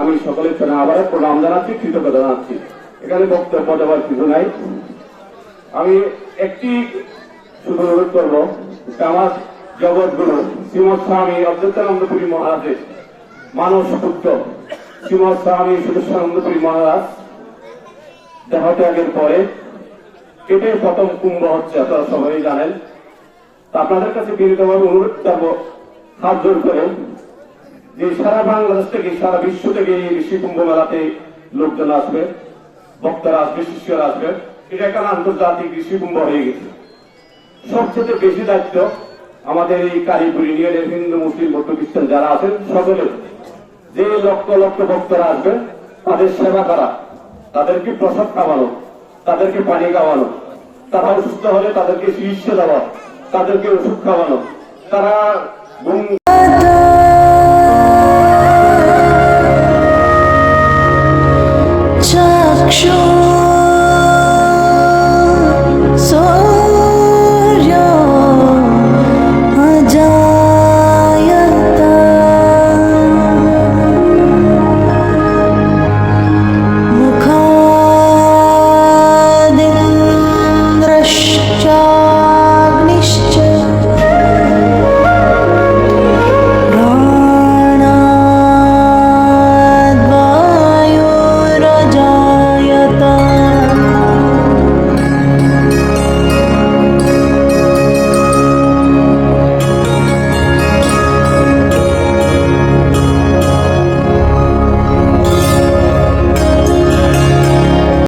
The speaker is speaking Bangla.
আমি সকলের জন্য আবার প্রণাম জানাচ্ছি, কৃতজ্ঞতা জানাচ্ছি। এখানে বক্তব্য দেওয়ার কিছু নাই। আমি একটি শুধু অনুরোধ করব আমার জগৎগুরু শ্রীমৎ স্বামী অদ্বৈতানন্দপুরী মহারাজের মানস পুত্র শ্রীমৎ স্বামী সুদর্শানন্দপুরী মহারাজ দেহত্যাগের পরে এটাই প্রথম কুম্ভ হচ্ছে, আপনারা সবাই জানেন। আপনাদের কাছে বিনীতভাবে অনুরোধ করব, হাত জোর করে। যে সারা বাংলাদেশ থেকে, সারা বিশ্ব থেকে এই ঋষি কুম্ভ মেলাতে লোকজন আসবে, বক্তারা আসবে, শিষ্যরা আসবে। এটা একটা আন্তর্জাতিক ঋষি কুম্ভ হয়ে গেছে। সবচেয়ে বেশি দায়িত্ব আমাদের এই কালীপুর ইউনিয়নের হিন্দু, মুসলিম, বৌদ্ধ, খ্রিস্টান যারা আছেন সকলের যে লক্ষ লক্ষ ভক্তরা আসবে, তাদের সেবা করা, তাদেরকে প্রসাদ খাওয়ানো, তাদেরকে পানি খাওয়ানো, তারা অসুস্থ হলে তাদেরকে চিকিৎসা দেওয়া, তাদেরকে ওষুধ খাওয়ানো, তারা sure